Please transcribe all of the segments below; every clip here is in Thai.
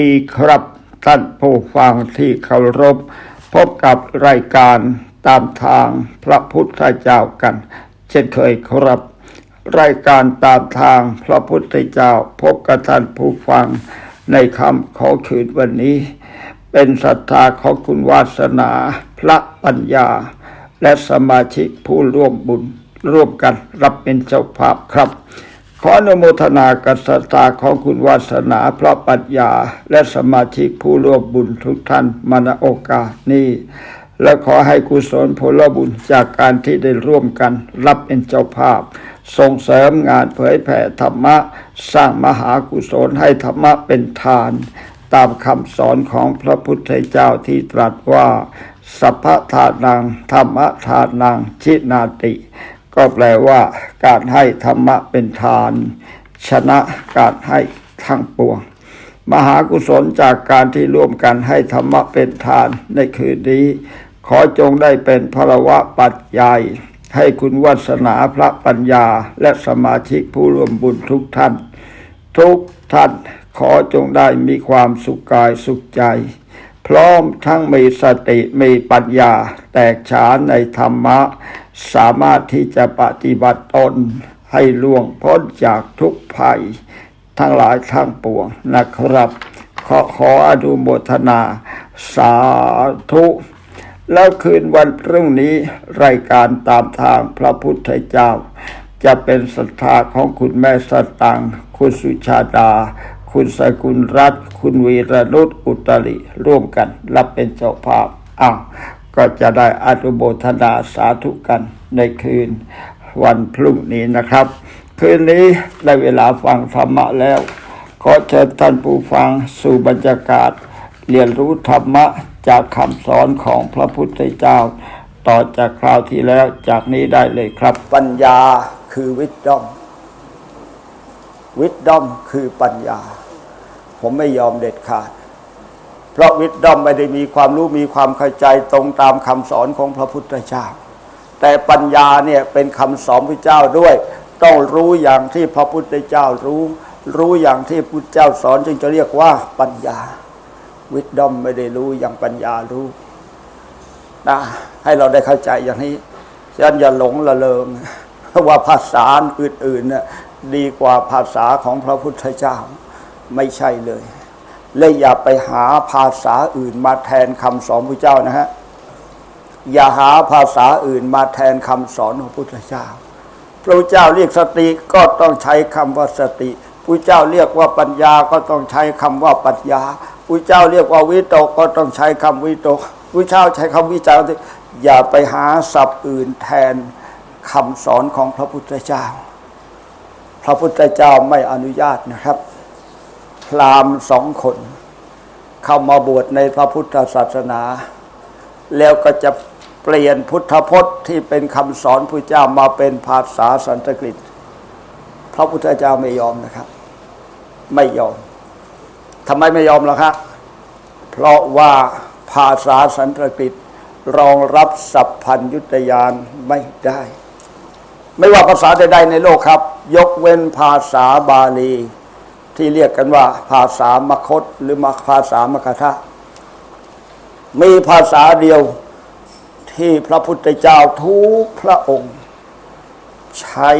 ดีครับท่านผู้ฟังที่เคารพ พบกับรายการตามทางพระพุทธเจ้ากัน เช่นเคยครับ รายการตามทางพระพุทธเจ้าพบกับท่านผู้ฟังในคำขอคืนวันนี้ เป็นศรัทธาของคุณวาสนาพระปัญญา และสมาชิกผู้ร่วมบุญร่วมกันรับเป็นเจ้าภาพครับ ขออนุโมทนากับศรัทธาของคุณวาสนาพระปัญญา และสมาชิกผู้ร่วมบุญทุกท่านมาณโอกาสนี้ และขอให้กุศลผลบุญจากการที่ได้ร่วมกันรับเป็นเจ้าภาพ ส่งเสริมงานเผยแผ่ธรรมะ สร้างมหากุศลให้ธรรมะเป็นทาน ตามคำสอนของพระพุทธเจ้าที่ตรัสว่า สัพพะทานังธรรมะทานังชินาติ ก็แปลว่า การให้ธรรมะเป็นทาน ชนะการให้ทั้งปวง มหากุศลจากการที่ร่วมกันให้ธรรมะเป็นทานในคืนนี้ ขอจงได้เป็นพลวะปัจจัยให้คุณวัสนาพระปัญญาและสมาชิกผู้ร่วมบุญทุกท่าน ทุกท่านขอจงได้มีความสุขกายสุขใจ พร้อมทั้งมีสติมีปัญญาแตกฉานในธรรมะ สามารถที่จะปฏิบัติตนให้ล่วงพ้นจากทุกภัย ทั้งหลายทั้งปวงนะครับ ขอขออนุโมทนา สาธุ แล้วคืนวันพรุ่งนี้รายการตามทางพระพุทธเจ้า จะเป็นศรัทธาของคุณแม่สตังค์คุณสุชาดา คุณสกุลรัตน์คุณวีรนุชอุตริร่วมกันรับเป็นเจ้าภาพอ้าว ก็จะได้อนุโมทนาสาธุกันในคืนวันพรุ่งนี้นะครับ คืนนี้ได้เวลาฟังธรรมะแล้ว ขอเชิญท่านผู้ฟังสู่บรรยากาศ เรียนรู้ธรรมะจากคำสอนของพระพุทธเจ้า ต่อจากคราวที่แล้วจากนี้ได้เลยครับ ปัญญาคือวิดดอมวิดดอมคือปัญญา ผมไม่ยอมเด็ดขาด เพราะวิดดอมไม่ได้มีความรู้มีความเข้าใจตรงตามคำสอนของพระพุทธเจ้า แต่ปัญญาเนี่ยเป็นคำสอนพระเจ้าด้วย ต้องรู้อย่างที่พระพุทธเจ้ารู้ รู้อย่างที่พุทธเจ้าสอนจึงจะเรียกว่าปัญญา วิดดอมไม่ได้รู้อย่างปัญญารู้นะให้เราได้เข้าใจอย่างนี้ฉะนั้นอย่าหลงละเลงว่าภาษาอื่นๆน่ะดีกว่าภาษาของพระพุทธเจ้าไม่ใช่เลย และอย่าไปหาภาษาอื่นมาแทนคำสอนพระเจ้านะฮะ อย่าหาภาษาอื่นมาแทนคำสอนของพระพุทธเจ้า พระพุทธเจ้าเรียกสติก็ต้องใช้คำว่าสติพระเจ้าเรียกว่าปัญญาก็ต้องใช้คำว่าปัญญาพระเจ้าเรียกว่าวิตกก็ต้องใช้คำวิตกพระเจ้าใช้คำวิจารณ์อย่าไปหาศัพท์อื่นแทนคำสอนของพระพุทธเจ้า พระพุทธเจ้าไม่อนุญาตนะครับ พราหมณ์สองคน เข้ามาบวชในพระพุทธศาสนา แล้วก็จะเปลี่ยนพุทธพจน์ที่เป็นคำสอนพระเจ้ามาเป็นภาษาสันสกฤต พระพุทธเจ้าไม่ยอมนะครับ ไม่ยอมทำไมไม่ยอมล่ะครับเพราะว่าภาษาสันสกฤตรองรับสัพพัญยุตยานไม่ได้ ไม่ว่าภาษาใดๆในโลกครับ ยกเว้นภาษาบาลี ที่เรียกกันว่า ภาษามคตหรือมาภาษามคทะมีภาษาเดียวที่พระพุทธเจ้าทุกพระองค์ ใช้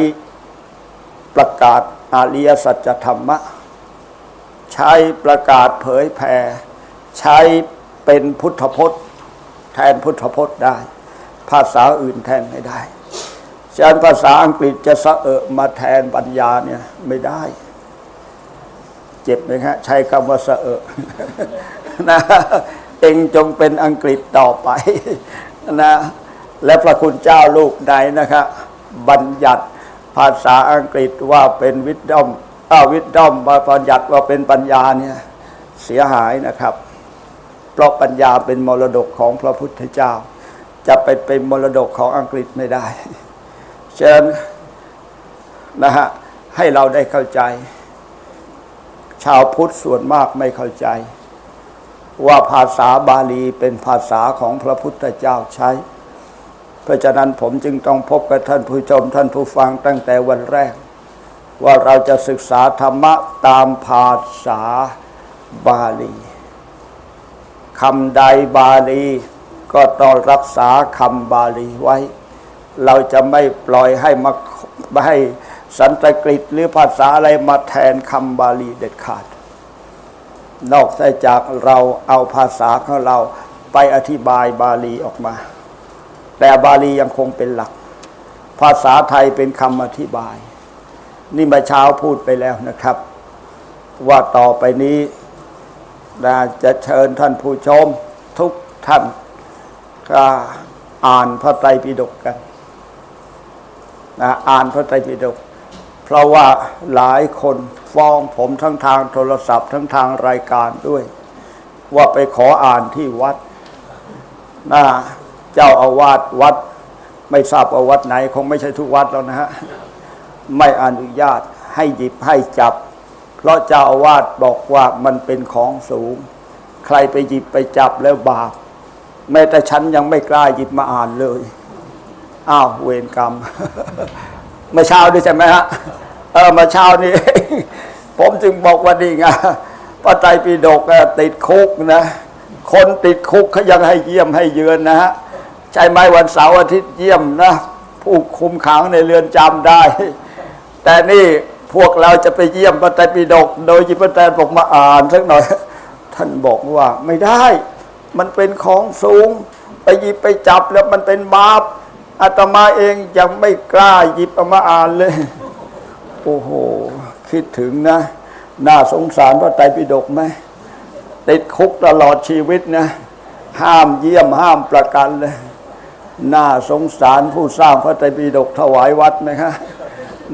ประกาศอาริยสัจธรรมะ ใช้ประกาศเผยแผ่ใช้เป็นพุทธพจน์ แทนพุทธพจน์ได้ ภาษาอื่นแทนไม่ได้ฉะนั้นภาษาอังกฤษจะสะเอะมาแทนปัญญาเนี่ยไม่ได้ เจ็บไหมฮะใช้คำว่าเสอะนะเองจงเป็นอังกฤษต่อไปนะและพระคุณเจ้าลูกไหนนะครับบัญญัติภาษาอังกฤษว่าเป็นวิดดอมอ้าวิดดอมบัญญัติว่าเป็นปัญญาเนี่ยเสียหายนะครับ เพราะปัญญาเป็นมรดกของพระพุทธเจ้า จะไปเป็นมรดกของอังกฤษไม่ได้ฉะนั้นนะฮะให้เราได้เข้าใจ ชาวพุทธส่วนมากไม่เข้าใจ ว่าภาษาบาลีเป็นภาษาของพระพุทธเจ้าใช้ เพราะฉะนั้นผมจึงต้องพบกับท่านผู้ชมท่านผู้ฟังตั้งแต่วันแรก ว่าเราจะศึกษาธรรมะตามภาษาบาลีคำใดบาลีก็ต้องรักษาคำบาลีไว้ เราจะไม่ปล่อยให้มาให้ สันสกฤตหรือภาษาอะไรมาแทนคำบาลีเด็ดขาด นอกจากเราเอาภาษาของเราไปอธิบายบาลีออกมา แต่บาลียังคงเป็นหลัก ภาษาไทยเป็นคำอธิบาย นี่มาเช้าพูดไปแล้วนะครับ ว่าต่อไปนี้นะจะเชิญท่านผู้ชมทุกท่านก็อ่านพระไตรปิฎกกันนะอ่านพระไตรปิฎก เพราะว่าหลายคนฟ้องผมทั้งทางโทรศัพท์ ทั้งทางรายการด้วย ว่าไปขออ่านที่วัดนะเจ้าอาวาสวัด ไม่ทราบว่าวัดไหน คงไม่ใช่ทุกวัดแล้วนะฮะไม่อนุญาตให้หยิบให้จับ เพราะเจ้าอาวาสบอกว่ามันเป็นของสูง ใครไปหยิบไปจับแล้วบาปแม้แต่ฉันยังไม่กล้าหยิบมาอ่านเลย อ้าวเวรกรรม เมื่อเช้าด้วยใช่ไหมฮะเออมื่อเช้านี้ ผมจึงบอกว่านี่ไงพระไตรปิฎกติดคุกนะ คนติดคุกเขายังให้เยี่ยมให้เยือนนะฮะใช่ไหมวันเสาร์อาทิตย์เยี่ยมนะ ผู้คุมขังในเรือนจำได้ แต่นี่พวกเราจะไปเยี่ยมพระไตรปิฎกโดยจิพระไตรบอกมาอ่านสักหน่อย ท่านบอกว่าไม่ได้ มันเป็นของสูง ไปหยิบไปจับแล้วมันเป็นบาป อาตมาเองยังไม่กล้าหยิบเอามาอ่านเลย โอ้โห คิดถึงนะ น่าสงสารพระไตรปิฎกไหมติดคุกตลอดชีวิตนะ ห้ามเยี่ยมห้ามประกันเลย น่าสงสารผู้สร้างพระไตรปิฎกถวายวัดไหมคะ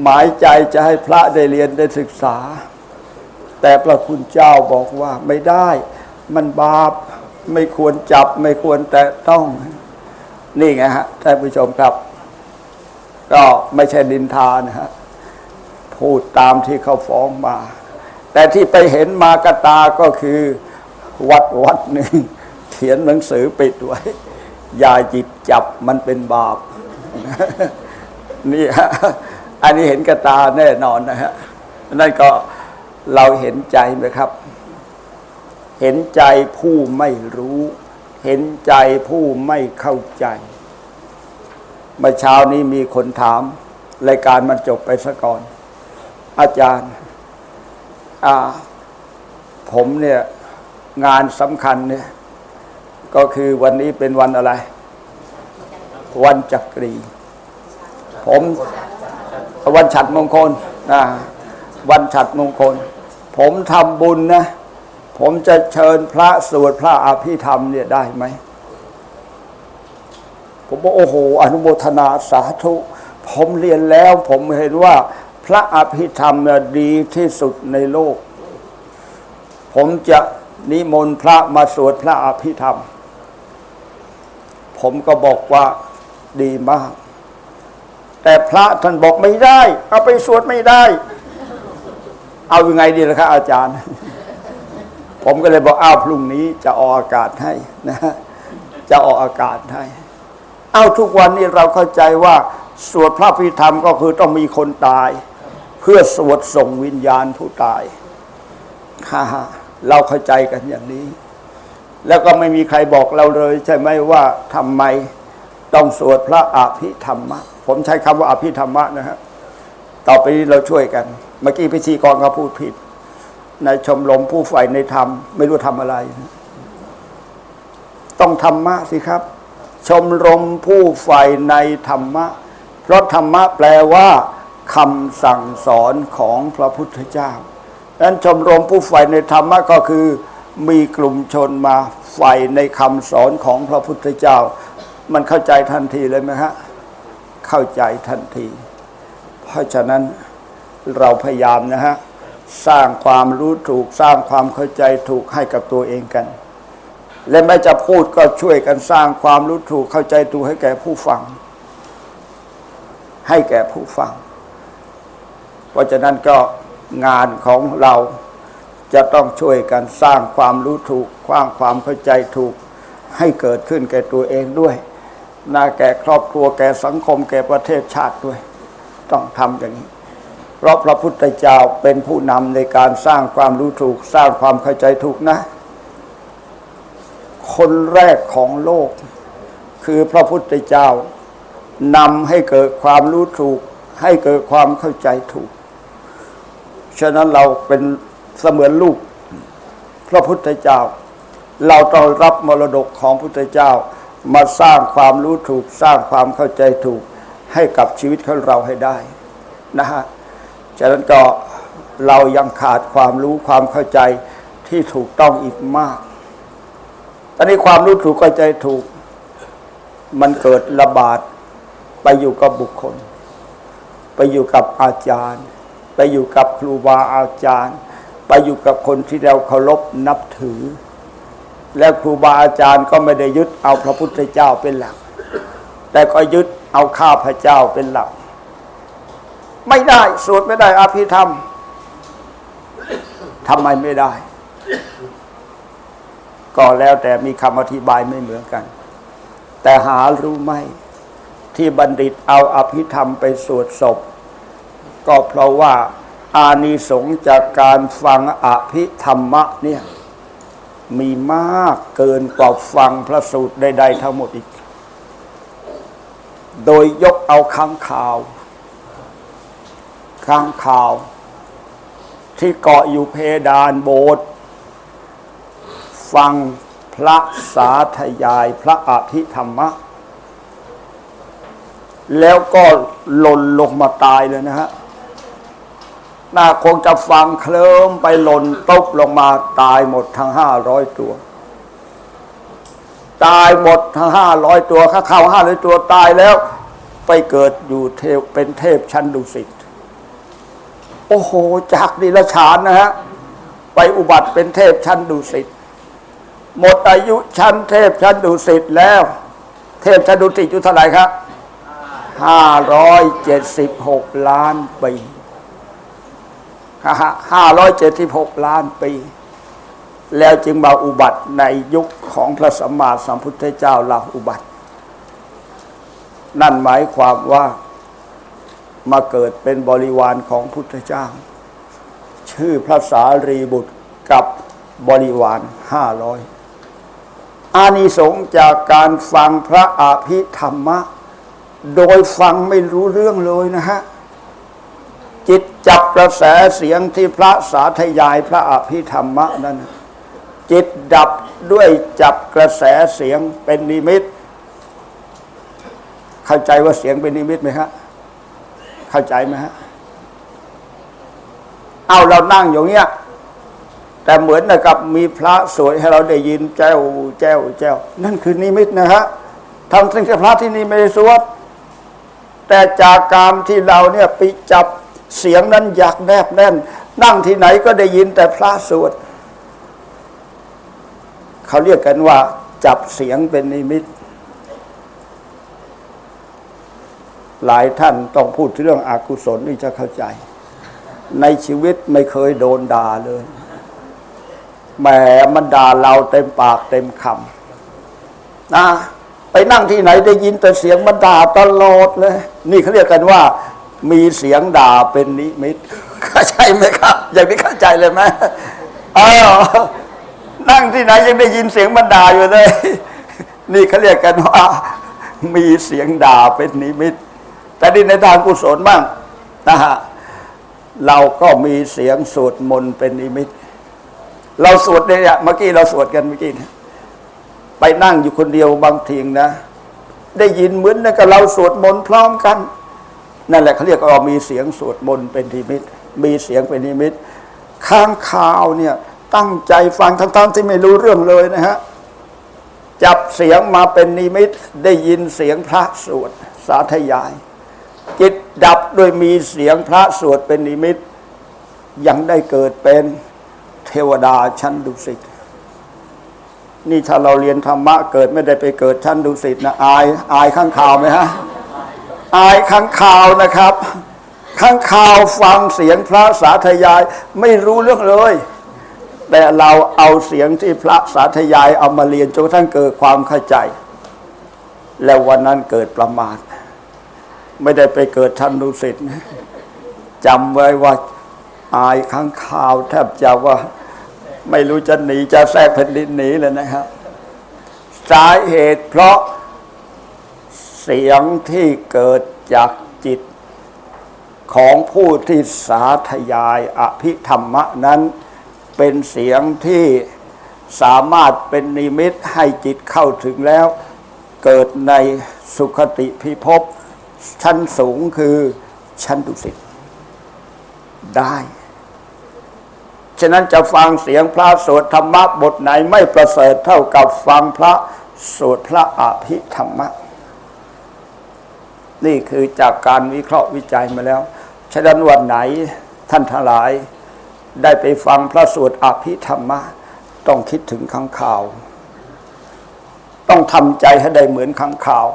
หมายใจจะให้พระได้เรียนได้ศึกษา แต่พระคุณเจ้าบอกว่าไม่ได้ มันบาปไม่ควรจับไม่ควรแตะต้อง นี่ไงฮะท่านผู้ชมครับ ก็ไม่ใช่ดินทานะฮะพูดตามที่เขาฟ้องมา แต่ที่ไปเห็นมากระตาก็คือวัดวัดหนึ่งเขียนหนังสือปิดไว้ อย่าหยิบจับมันเป็นบาปนี่ฮะอันนี้เห็นกระตาแน่นอนนะฮะนั่นก็เราเห็นใจไหมครับ เห็นใจผู้ไม่รู้ เห็นใจผู้ไม่เข้าใจ เมื่อเช้านี้มีคนถาม รายการมันจบไปซะก่อน อาจารย์อ่าผมเนี่ยงานสำคัญเนี่ย ก็คือวันนี้เป็นวันอะไร วันจักรี ผมวันฉัดมงคลนะวันฉัดมงคล ผมทำบุญนะ ผมจะเชิญพระสวดพระอภิธรรมเนี่ยได้ไหม ผมบอกโอ้โห อนุโมทนาสาธุ ผมเรียนแล้วผมเห็นว่า พระอภิธรรมเนี่ยดีที่สุดในโลก ผมจะนิมนต์พระมาสวดพระอภิธรรม ผมก็บอกว่าดีมาก แต่พระท่านบอกไม่ได้ เอาไปสวดไม่ได้ เอาอยัางไงดีล่ะครับอาจารย์ ผมก็เลยบอกอ้าวพรุ่งนี้จะออกอากาศให้นะฮะจะออกอากาศให้เอาทุกวันนี้เราเข้าใจว่าสวดพระพิธรรมก็คือต้องมีคนตาย เพื่อสวดส่งวิญญาณผู้ตายฮ่าฮ่าเราเข้าใจกันอย่างนี้ แล้วก็ไม่มีใครบอกเราเลย ใช่ไหมว่าทำไมต้องสวดพระอภิธรรมะ ผมใช้คำว่าอภิธรรมะนะฮะต่อไปนี้เราช่วยกัน เมื่อกี้พิธีกรเขาพูดผิด ในชมรมผู้ใฝ่ในธรรม ไม่รู้ทำอะไร ต้องธรรมะสิครับ ชมรมผู้ใฝ่ในธรรมะ เพราะธรรมะแปลว่าคำสั่งสอนของพระพุทธเจ้าดังนั้นชมรมผู้ใฝ่ในธรรมะก็คือ มีกลุ่มชนมาใฝ่ในคำสอนของพระพุทธเจ้า มันเข้าใจทันทีเลยไหมฮะเข้าใจทันที เพราะฉะนั้นเราพยายามนะฮะ สร้างความรู้ถูกสร้างความเข้าใจถูกให้กับตัวเองกัน และไม่จะพูดก็ช่วยกันสร้างความรู้ถูกเข้าใจถูกให้แก่ผู้ฟัง ให้แก่ผู้ฟัง เพราะฉะนั้นก็งานของเราจะต้องช่วยกันสร้างความรู้ถูกสร้างความเข้าใจถูกให้เกิดขึ้นแก่ตัวเองด้วยนาแก่ครอบครัวแก่สังคมแก่ประเทศชาติด้วย ต้องทำอย่างนี้ เพราะพระพุทธเจ้าเป็นผู้นำในการสร้างความรู้ถูกสร้างความเข้าใจถูกนะ คนแรกของโลก คือพระพุทธเจ้านำให้เกิดความรู้ถูก ให้เกิดความเข้าใจถูก ฉะนั้นเราเป็นเสมือนลูกพระพุทธเจ้า เราต้องรับมรดกของพุทธเจ้ามาสร้างความรู้ถูก สร้างความเข้าใจถูก ให้กับชีวิตของเราให้ได้นะฮะ ฉะนั้นก็เรายังขาดความรู้ความเข้าใจที่ถูกต้องอีกมาก ตอนนี้ความรู้ถูกเข้าใจถูก มันเกิดระบาดไปอยู่กับบุคคล ไปอยู่กับอาจารย์ ไปอยู่กับครูบาอาจารย์ ไปอยู่กับคนที่เราเคารพนับถือ และครูบาอาจารย์ก็ไม่ได้ยึดเอาพระพุทธเจ้าเป็นหลัก แต่ก็ยึดเอาข้าพระเจ้าเป็นหลัก ไม่ได้ สวดไม่ได้อภิธรรมทำไมไม่ได้ ก็แล้วแต่มีคำอธิบายไม่เหมือนกัน แต่หารู้ไหมที่บัณฑิตเอาอภิธรรมไปสวดศพ ก็เพราะว่าอานิสงส์จากการฟังอภิธรรมะเนี่ยมีมากเกินกว่าฟังพระสูตรใดๆทั้งหมดอีก โดยยกเอาค้างข่าว ค้างข่าว ที่เกาะอยู่เพดานโบสถ์ฟังพระสาธยายพระอภิธรรมะ แล้วก็หล่นลงมาตายเลยนะฮะน่าคงจะฟังเคลิ้มไปหล่นตกลงมาตายหมดทั้งห้าร้อยตัว ตายหมดทั้งห้าร้อยตัวข้าเข้าห้าร้อยตัวตายแล้ว ไปเกิดอยู่เทเป็นเทพชั้นดุสิต โอ้โห จากดิลฉานนะฮะ ไปอุบัติเป็นเทพชั้นดุสิตหมดอายุชั้นเทพชั้นดุสิตแล้ว เทพชั้นดุสิตอยู่เท่าไหร่ครับห้าร้อยเจ็ดสิบหกล้านปีห้าร้อยเจ็ดสิบหกล้านปี แล้วจึงมาอุบัติในยุคของพระสัมมาสัมพุทธเจ้าเราอุบัติ นั่นหมายความว่า มาเกิดเป็นบริวารของพุทธเจ้า ชื่อพระสารีบุตรกับบริวารห้าร้อยอานิสงส์จากการฟังพระอภิธรรมะ โดยฟังไม่รู้เรื่องเลยนะฮะ จิตจับกระแสเสียงที่พระสาธยายพระอภิธรรมะนั้น จิตดับด้วยจับกระแสเสียงเป็นนิมิต เข้าใจว่าเสียงเป็นนิมิตไหมฮะ เข้าใจไหมฮะเอาเรานั่งอย่างเงี้ย แต่เหมือนกับมีพระสวยให้เราได้ยินแจ้วแจ้วแจ้วนั่นคือนิมิตนะฮะทำสิ่งที่พระที่นี่ไม่ได้สวดแต่จากการที่เราเนี่ยไปจับเสียงนั้นอยากแนบแน่น นั่งที่ไหนก็ได้ยินแต่พระสวดเขาเรียกกันว่า จับเสียงเป็นนิมิต หลายท่านต้องพูดเรื่องอากุศลนี่จะเข้าใจ ในชีวิตไม่เคยโดนด่าเลยแหมมันด่าเราเต็มปากเต็มคำนะไปนั่งที่ไหนได้ยินแต่เสียงมันด่าตลอดเลย นี่เขาเรียกกันว่า มีเสียงด่าเป็นนิมิตเข้าใจไหมครับ อย่างนี้เข้าใจเลยไหมออนั่งที่ไหนยังได้ยินเสียงมันด่าอยู่เลย นี่เขาเรียกกันว่า มีเสียงด่าเป็นนิมิต แต่นี่ในทางกุศลบ้างนะฮะเราก็มีเสียงสวดมนต์เป็นนิมิต เราสวดเนี่ยเมื่อกี้เราสวดกันเมื่อกี้นี่ยไปนั่งอยู่คนเดียวบางทีนะ ได้ยินเหมือนกับเราสวดมนต์พร้อมกัน นั่นแหละเขาเรียกว่ามีเสียงสวดมนต์เป็นนิมิต มีเสียงเป็นนิมิต ข้างข่าวเนี่ยตั้งใจฟังทั้งๆที่ไม่รู้เรื่องเลยนะฮะจับเสียงมาเป็นนิมิตได้ยินเสียงพระสวดสาธยาย จิตดับโดยมีเสียงพระสวดเป็นนิมิต ยังได้เกิดเป็นเทวดาชั้นดุสิตนี่ถ้าเราเรียนธรรมะเกิดไม่ได้ไปเกิดชั้นดุสิตนะอายอายข้างข่าวไหมฮะอายข้างข่าวนะครับ ข้างข่าวฟังเสียงพระสาธยาย ไม่รู้เรื่องเลย แต่เราเอาเสียงที่พระสาธยายเอามาเรียนจนกระทั่งเกิดความเข้าใจ แล้ววันนั้นเกิดประมาท ไม่ได้ไปเกิดชั้นดุสิตนะจำไว้ว่าอายข้างข่าวแทบจะว่า ไม่รู้จะหนีจะแทรกแผ่นดินหนีเลยนะครับ สาเหตุเพราะเสียงที่เกิดจากจิต ของผู้ที่สาธยายอภิธรรมะนั้น เป็นเสียงที่สามารถเป็นนิมิตให้จิตเข้าถึงแล้ว เกิดในสุขติพิภพ ชั้นสูงคือชั้นดุสิตได้ ฉะนั้นจะฟังเสียงพระสวดธรรมะบทไหนไม่ประเสริฐเท่ากับฟังพระสวดพระอภิธรรมะ นี่คือจากการวิเคราะห์วิจัยมาแล้ว ฉะนั้นวันไหนท่านทั้งหลาย ได้ไปฟังพระสวดอภิธรรมะ ต้องคิดถึงข้างข่าว ต้องทำใจให้ได้เหมือนข้างข่าว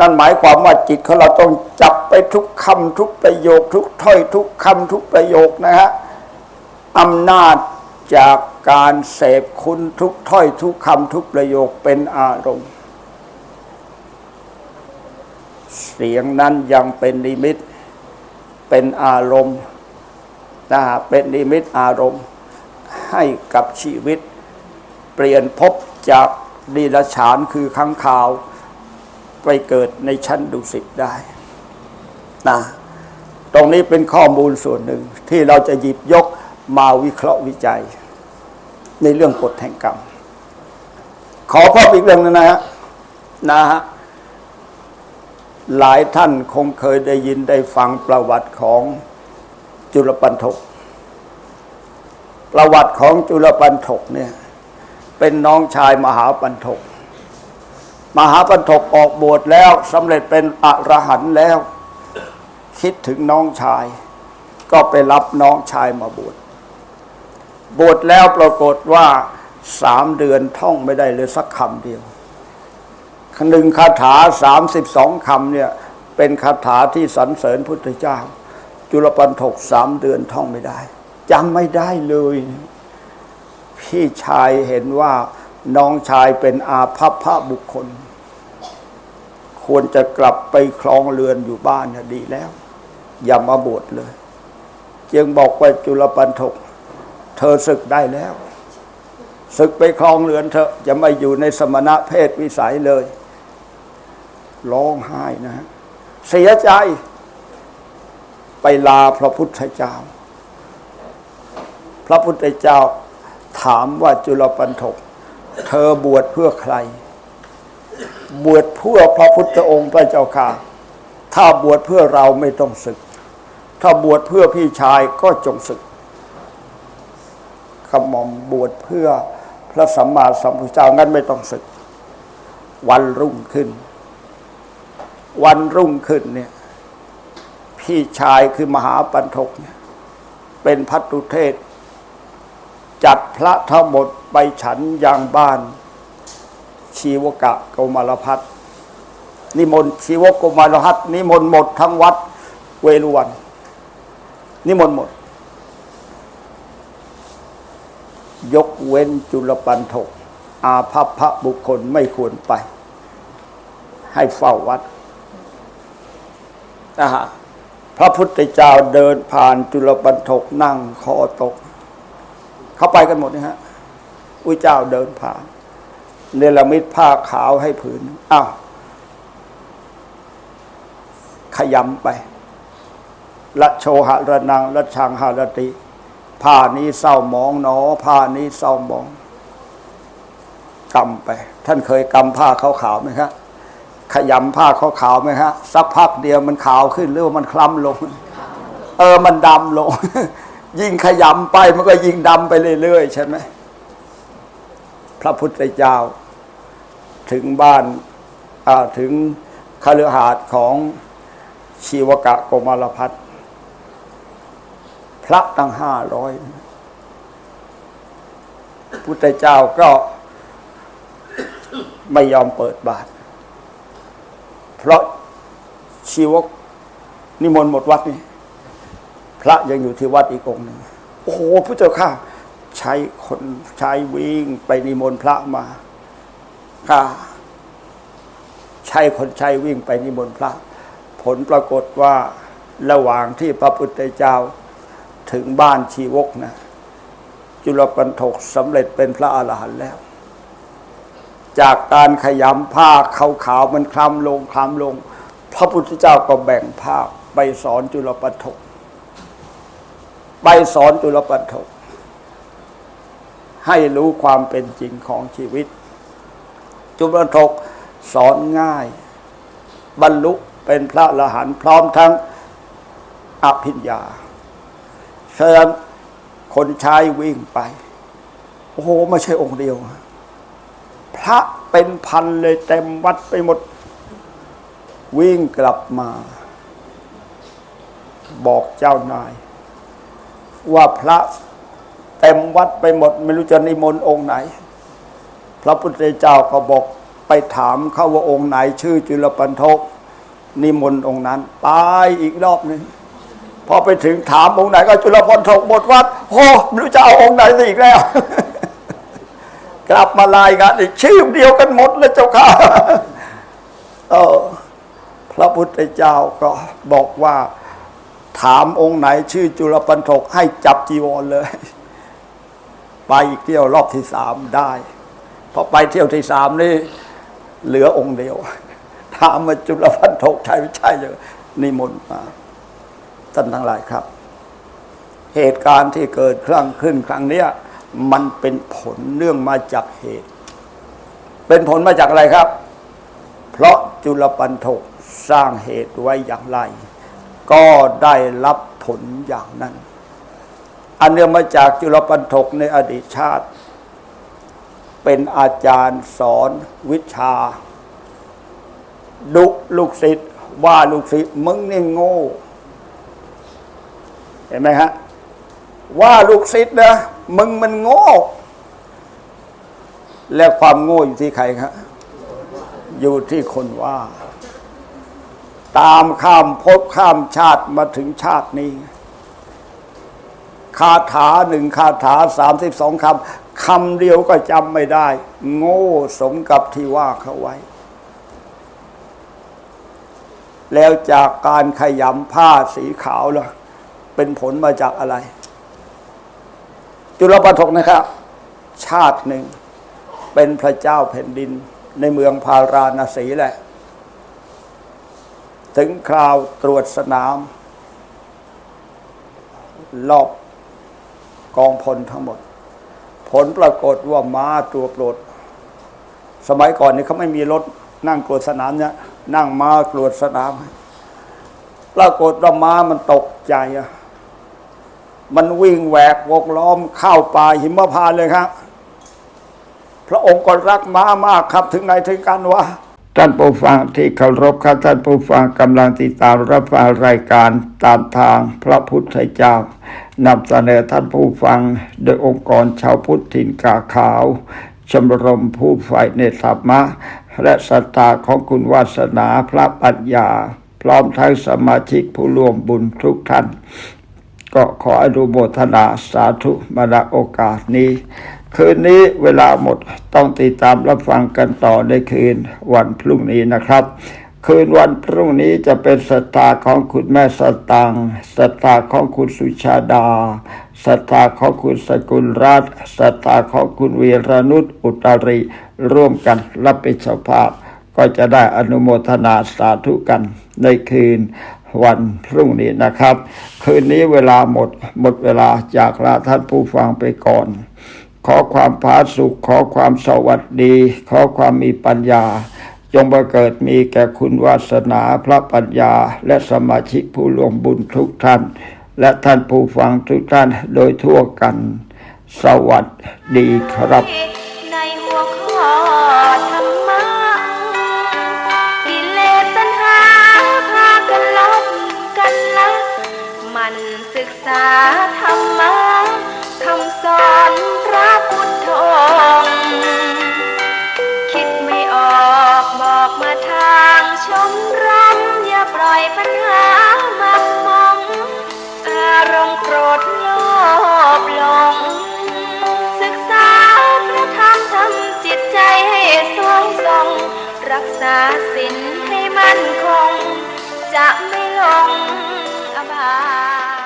นั่นหมายความว่าจิตของเราต้องจับไปทุกคำทุกประโยค ทุกถ้อยทุกคำทุกประโยคนะฮะอำนาจจากการเสพคุณทุกถ้อยทุกคำทุกประโยคเป็นอารมณ์ เสียงนั้นยังเป็นนิมิต เป็นอารมณ์นะฮะเป็นนิมิตอารมณ์ให้กับชีวิต เปลี่ยนภพจากดีลฉานคือข้างข่าว ไปเกิดในชั้นดุสิตได้นะตรงนี้เป็นข้อมูลส่วนหนึ่งที่เราจะหยิบยกมาวิเคราะห์วิจัย ในเรื่องกฎแห่งกรรม ขอเพิ่มอีกเรื่องหนึงนะฮะนะฮะหลายท่านคงเคยได้ยินได้ฟังประวัติของจุลปันถก ประวัติของจุลปันถกเนี่ย เป็นน้องชายมหาปันถก มหาปันถกออกบวชแล้วสำเร็จเป็นอรหันต์แล้ว คิดถึงน้องชาย ก็ไปรับน้องชายมาบวชบวชแล้วปรากฏว่าสามเดือนท่องไม่ได้เลยสักคำเดียวหนึ่งคาถาสามสิบสองคำเนี่ย เป็นคาถาที่สรรเสริญพุทธเจ้า จุลปันถกสามเดือนท่องไม่ได้จำไม่ได้เลย พี่ชายเห็นว่า น้องชายเป็นอาภัพพระบุคคล ควรจะกลับไปคลองเรือนอยู่บ้านน่ะดีแล้ว อย่ามาบวชเลย จึงบอกว่าจุลปันถก เธอศึกได้แล้วศึกไปคลองเรือนเถอะจะไม่อยู่ในสมณะเพศวิสัยเลยร้องไห้นะฮะเสียใจ ไปลาพระพุทธเจ้า พระพุทธเจ้าถามว่าจุลปันถก เธอบวชเพื่อใคร บวชเพื่อพระพุทธองค์พระเจ้าค่ะ ถ้าบวชเพื่อเราไม่ต้องศึก ถ้าบวชเพื่อพี่ชายก็จงศึกขมอมบวชเพื่อพระสัมมาสัมพุทธเจ้างั้นไม่ต้องศึก วันรุ่งขึ้น วันรุ่งขึ้นเนี่ย พี่ชายคือมหาปันทกเนี่ย เป็นพัตุเทศ จัดพระทั้งหมดไปฉันยังบ้านชีวกะโกมารพัฒนิมนต์ชีวกโกมารพัฒน์นิมนต์หมดทั้งวัดเวรุวัน นิมนต์หมด ยกเว้นจุลปันถก อาภัพพระบุคคลไม่ควรไป ให้เฝ้าวัดนะฮะพระพุทธเจ้าเดินผ่านจุลปันถกนั่งคอตก เขาไปกันหมดนะฮะอุ้ยเจ้าเดินผ่านเนรมิตผ้าขาวให้ผืนอ้าวขยำไปละโชหะระนังละชังหารติผ้านี้เศร้ามองหนอผ้านี้เศร้ามองกำไป ท่านเคยกำผ้าขาวๆไหมครับขยำผ้าขาวๆไหมฮะสักพักเดียวมันขาวขึ้นหรือว่ามันคล้ำลง เออมันดำลง ยิ่งขยำไปมันก็ยิ่งดำไปเรื่อยๆใช่ไหมพระพุทธเจ้า ถึงบ้านาถึงคฤหาสน์ของชีวกะโกมารพัฒน์พระตั้งห้าร้อยพุทธเจ้าก็ไม่ยอมเปิดบาท เพราะชีวกนิมนต์หมดวัดนี่ พระยังอยู่ที่วัดอีกองหนึ่งโอ้โหพระเจ้าข้าใช้คนใช้วิ่งไปนิมนต์พระมาข้าใช้คนใช้วิ่งไปนิมนต์พระ ผลปรากฏว่าระหว่างที่พระพุทธเจ้าถึงบ้านชีวกนะจุลปันถกสำเร็จเป็นพระอาหารหันต์แล้ว จากการขยำผ้าขาวๆมันคล้ำลงคล้ำลง พระพุทธเจ้าก็แบ่งผ้าไปสอนจุลปันถก ไปสอนจุลปันถกให้รู้ความเป็นจริงของชีวิต จุลปันถกสอนง่าย บรรลุเป็นพระอรหันต์พร้อมทั้งอภิญญาเชิญคนใช้วิ่งไป โอ้โห ไม่ใช่องค์เดียว พระเป็นพันเลยเต็มวัดไปหมด วิ่งกลับมา บอกเจ้านาย ว่าพระเต็มวัดไปหมด ไม่รู้จะนิมนต์องค์ไหน พระพุทธเจ้าก็บอกไปถามเขาว่าองค์ไหน ชื่อจุลปันทกนิมนต์องค์นั้นตายอีกรอบหนึ่งพอไปถึงถามองค์ไหนก็จุลปันทกหมดวัดโอ้ไม่รู้จะเอาองค์ไหนอีกแล้ว กลับมารายงานอีกชื่อเดียวกันหมดเลยเจ้าค่ะเออพระพุทธเจ้าก็บอกว่า ถามองค์ไหนชื่อจุลปันทกให้จับจีวรเลย ไปอีกเที่ยวรอบที่สามได้พอไปเที่ยวที่สามนี่เหลือองค์เดียว ถามมาจุลปันทกใช่ไม่ใช่เลยนิมนต์มาท่านทั้งหลายครับ เหตุการณ์ที่เกิดครั้งขึ้นครั้งเนี้ยมันเป็นผลเนื่องมาจากเหตุ เป็นผลมาจากอะไรครับ เพราะจุลปันทกสร้างเหตุไว้อย่างไร ก็ได้รับผลอย่างนั้น อันเนื่องมาจากจุลปันทกในอดีตชาติ เป็นอาจารย์สอนวิชา ดุลูกศิษย์ว่าลูกศิษย์มึงนี่โง่ เห็นไหมฮะ ว่าลูกศิษย์นะมึงมันโง่ แล้วความโง่อยู่ที่ใครครับอยู่ที่คนว่า ตามข้ามภพข้ามชาติมาถึงชาตินี้คาถาหนึ่งคาถาสามสิบสองคำคำเดียวก็จำไม่ได้ โง่สมกับที่ว่าเขาไว้ แล้วจากการขยำผ้าสีขาวล่ะเป็นผลมาจากอะไร จุลปทกนะครับ ชาติหนึ่งเป็นพระเจ้าแผ่นดินในเมืองพาราณสีแหละ ถึงคราวตรวจสนาม รอบกองพลทั้งหมด ผลปรากฏว่าม้าตัวโปรด สมัยก่อนนี่เขาไม่มีรถนั่งตรวจสนามเนี่ยนั่งม้าตรวจสนาม ปรากฏว่าม้ามันตกใจอะมันวิ่งแหวกวงล้อมเข้าป่าหิมพานเลยครับ พระองค์ก็รักม้ามากครับ ถึงไหนถึงกันวะ ท่านผู้ฟังที่เคารพครับท่านผู้ฟังกำลังติดตามรับฟังรายการตามทางพระพุทธเจ้านำเสนอท่านผู้ฟังโดยองค์กรชาวพุทธถิ่นกาขาว ชมรมผู้ฝ่ายในธรรมะ และสตาของคุณวาสนาพระปัญญา พร้อมทั้งสมาชิกผู้ร่วมบุญทุกท่าน ก็ขออนุโมทนาสาธุมาณโอกาสนี้ คืนนี้เวลาหมดต้องติดตามรับฟังกันต่อในคืนวันพรุ่งนี้นะครับ คืนวันพรุ่งนี้จะเป็นศรัทธาของคุณแม่สตังค์ศรัทธาของคุณสุชาดาศรัทธาของคุณสกุลรัตน์ศรัทธาของคุณวีรนุชอุตริ ร่วมกันรับเป็นเจ้าภาพ ก็จะได้อนุโมทนาสาธุกันในคืนวันพรุ่งนี้นะครับ คืนนี้เวลาหมดหมดเวลาจากลาท่านผู้ฟังไปก่อน ขอความผาสุขขอความสวัสดี ขอความมีปัญญา จงบังเกิดมีแก่คุณวาสนาพระปัญญา และสมาชิกผู้ร่วมบุญทุกท่าน และท่านผู้ฟังทุกท่านโดยทั่วกัน สวัสดีครับในหัวข้อธรรมะกิเลสตัณหาพากันลบกันละมันศึกษาธรรมะ อนพระพุทธองค์คิดไม่ออกบอกมาทางชมรมอย่าปล่อยปัญหามักมอง อารมณ์โกรธโลภหลง ศึกษาพระธรรมทำจิตใจให้สวงทรงรักษาศีลให้มั่นคง จะไม่หลงบาย